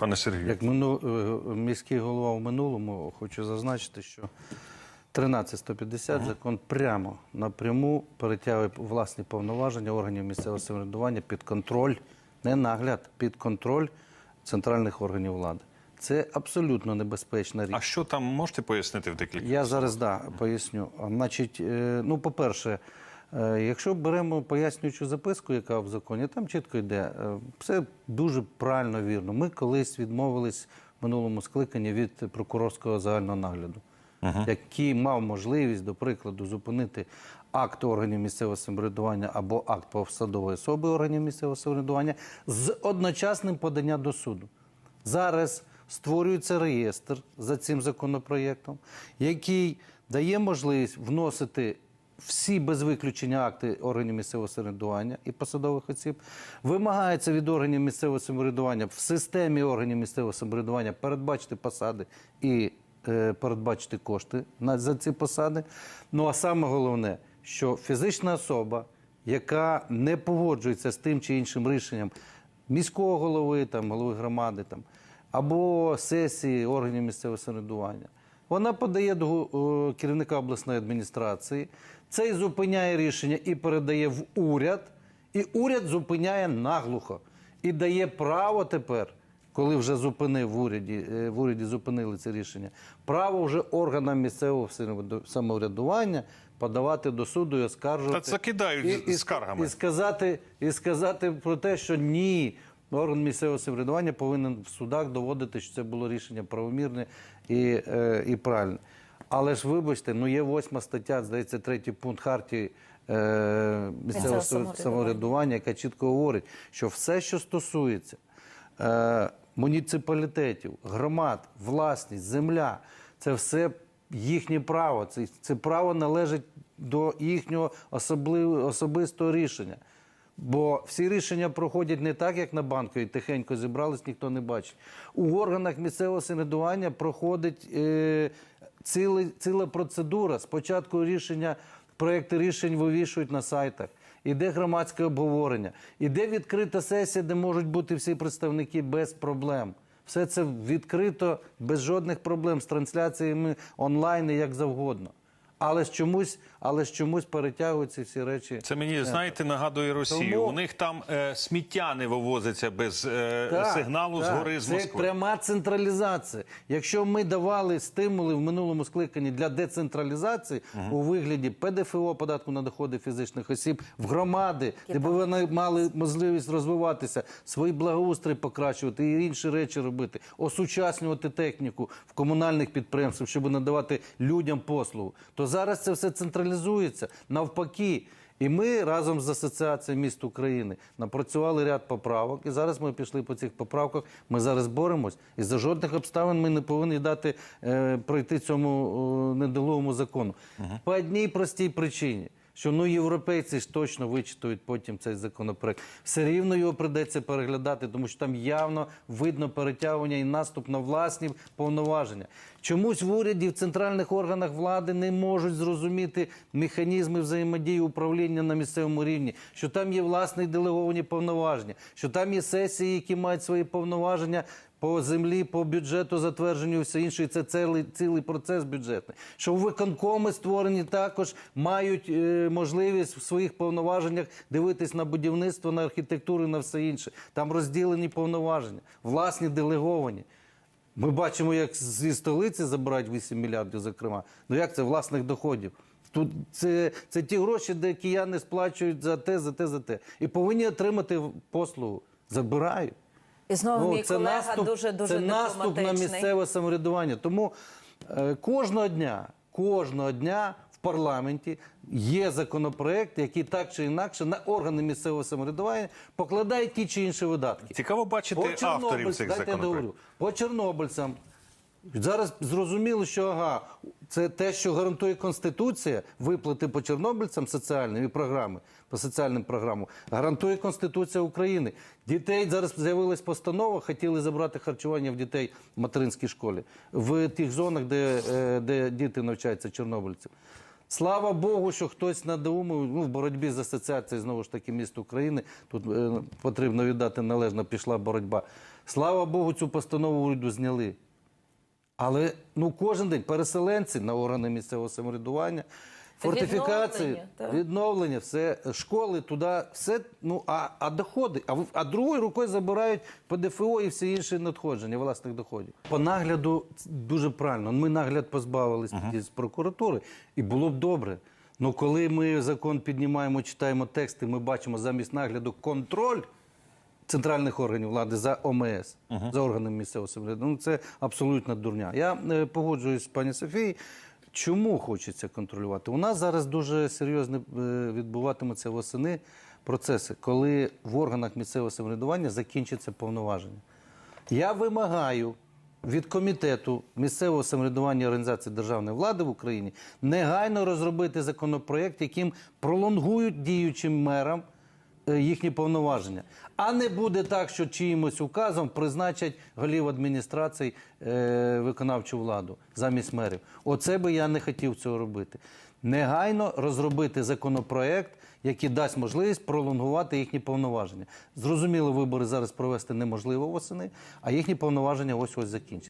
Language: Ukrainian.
пане Сергію? Як мину... е, міський голова в минулому, хочу зазначити, що 13150 закон прямо напряму перетягує власні повноваження органів місцевого самоврядування під контроль, не нагляд, під контроль центральних органів влади. Це абсолютно небезпечна річ. А що там можете пояснити в декілька? Я зараз да, поясню. Значить, е, ну, по-перше, е, якщо беремо пояснюючу записку, яка в законі, там чітко йде, е, все дуже правильно вірно. Ми колись відмовились в минулому скликанні від прокурорського загального нагляду, який мав можливість, до прикладу, зупинити акт органів місцевого самоврядування або акт посадової особи органів місцевого самоврядування з одночасним поданням до суду. Зараз створюється реєстр за цим законопроєктом, який дає можливість вносити всі без виключення акти органів місцевого самоврядування і посадових осіб. Вимагається від органів місцевого самоврядування в системі органів місцевого самоврядування передбачити посади і е, передбачити кошти на, за ці посади. Ну а саме головне, що фізична особа, яка не погоджується з тим чи іншим рішенням міського голови, там, голови громади там, або сесії органів місцевого самоврядування. Вона подає до е, керівника обласної адміністрації, цей зупиняє рішення і передає в уряд, і уряд зупиняє наглухо і дає право тепер, коли вже зупинив в уряді, е, в уряді зупинили це рішення, право вже органам місцевого самоврядування подавати до суду і оскаржувати. Та закидають скаргами. І сказати, і сказати про те, що ні, орган місцевого самоврядування повинен в судах доводити, що це було рішення правомірне і, е, і правильне. Але ж вибачте, ну є восьма стаття, здається, третій пункт хартії е, місцевого самоврядування. яка чітко говорить, що все, що стосується е, муніципалітетів, громад, власність, земля, це все їхнє право. Це, це право належить до їхнього особливо, особистого рішення. Бо всі рішення проходять не так, як на банку, і тихенько зібрались, ніхто не бачить. У органах місцевого самоврядування проходить е, ціла, ціла процедура. Спочатку рішення, проекти рішень вивішують на сайтах. Іде громадське обговорення, іде відкрита сесія, де можуть бути всі представники без проблем. Все це відкрито без жодних проблем з трансляціями онлайн і як завгодно. Але ж чомусь, але ж чомусь перетягуються всі речі. Це мені, знаєте, нагадує Росію. Тому- У них там е, сміття не вивозиться без е, Так, сигналу так. згори з Це пряма централізація. Якщо ми давали стимули в минулому скликанні для децентралізації у вигляді ПДФО, податку на доходи фізичних осіб, в громади, де б вони мали можливість розвиватися, свої благоустрій покращувати і інші речі робити, осучаснювати техніку в комунальних підприємствах, щоб надавати людям послугу, то зараз це все централізується навпаки. І ми разом з Асоціацією міст України напрацювали ряд поправок. І зараз ми пішли по цих поправках. Ми зараз боремось. І за жодних обставин ми не повинні дати е, пройти цьому е, недолугому закону. По одній простій причині. Що ну європейці ж точно вичитують потім цей законопроект. Все рівно його придеться переглядати, тому що там явно видно перетягування і наступ на власні повноваження. Чомусь в уряді, в центральних органах влади не можуть зрозуміти механізми взаємодії управління на місцевому рівні, що там є власні делеговані повноваження, що там є сесії, які мають свої повноваження по землі, по бюджету, затвердженню все інше. І це цілий, цілий процес бюджетний. Що виконкоми створені також мають е, можливість в своїх повноваженнях дивитись на будівництво, на архітектуру і на все інше. Там розділені повноваження, власні делеговані. Ми бачимо, як зі столиці забирають 8 мільярдів, зокрема. Ну як це власних доходів? Тут це, це ті гроші, де кияни сплачують за те, за те, за те. І повинні отримати послугу. Забирають. І знову мій Ну, це колега наступ, дуже дуже це наступ на місцеве самоврядування. Тому е, кожного дня, кожного дня в парламенті є законопроект, який так чи інакше на органи місцевого самоврядування покладає ті чи інші видатки. Цікаво бачити авторів цих законопроєктів. По чорнобильцям. Зараз зрозуміло, що ага, це те, що гарантує Конституція, виплати по чорнобильцям соціальним і програми, по соціальним програмам, гарантує Конституція України. Дітей зараз з'явилась постанова, хотіли забрати харчування в дітей в материнській школі в тих зонах, де, е, де діти навчаються чорнобильців. Слава Богу, що хтось надумав ну, в боротьбі з асоціацією, знову ж таки, міст України. Тут е, потрібно віддати належно, пішла боротьба. Слава Богу, цю постанову уряду зняли. Але ну кожен день переселенці на органи місцевого самоврядування, фортифікації, відновлення, відновлення, все школи туди, все ну а, а доходи, а, в- а другою рукою забирають ПДФО і всі інші надходження власних доходів. По нагляду дуже правильно. Ми нагляд позбавились тоді з прокуратури, і було б добре. Ну коли ми закон піднімаємо, читаємо тексти, ми бачимо замість нагляду контроль центральних органів влади за ОМС, за органами місцевого самоврядування. Ну, це абсолютна дурня. Я е, погоджуюсь з пані Софією. Чому хочеться контролювати? У нас зараз дуже серйозно е, відбуватимуться восени процеси, коли в органах місцевого самоврядування закінчаться повноваження. Я вимагаю від комітету місцевого самоврядування організації державної влади в Україні негайно розробити законопроєкт, яким пролонгують діючим мерам їхні повноваження. А не буде так, що чиїмось указом призначать голів адміністрацій е, виконавчу владу замість мерів. Оце би я не хотів цього робити. Негайно розробити законопроект, який дасть можливість пролонгувати їхні повноваження. Зрозуміло, вибори зараз провести неможливо восени, а їхні повноваження ось ось закінчаться.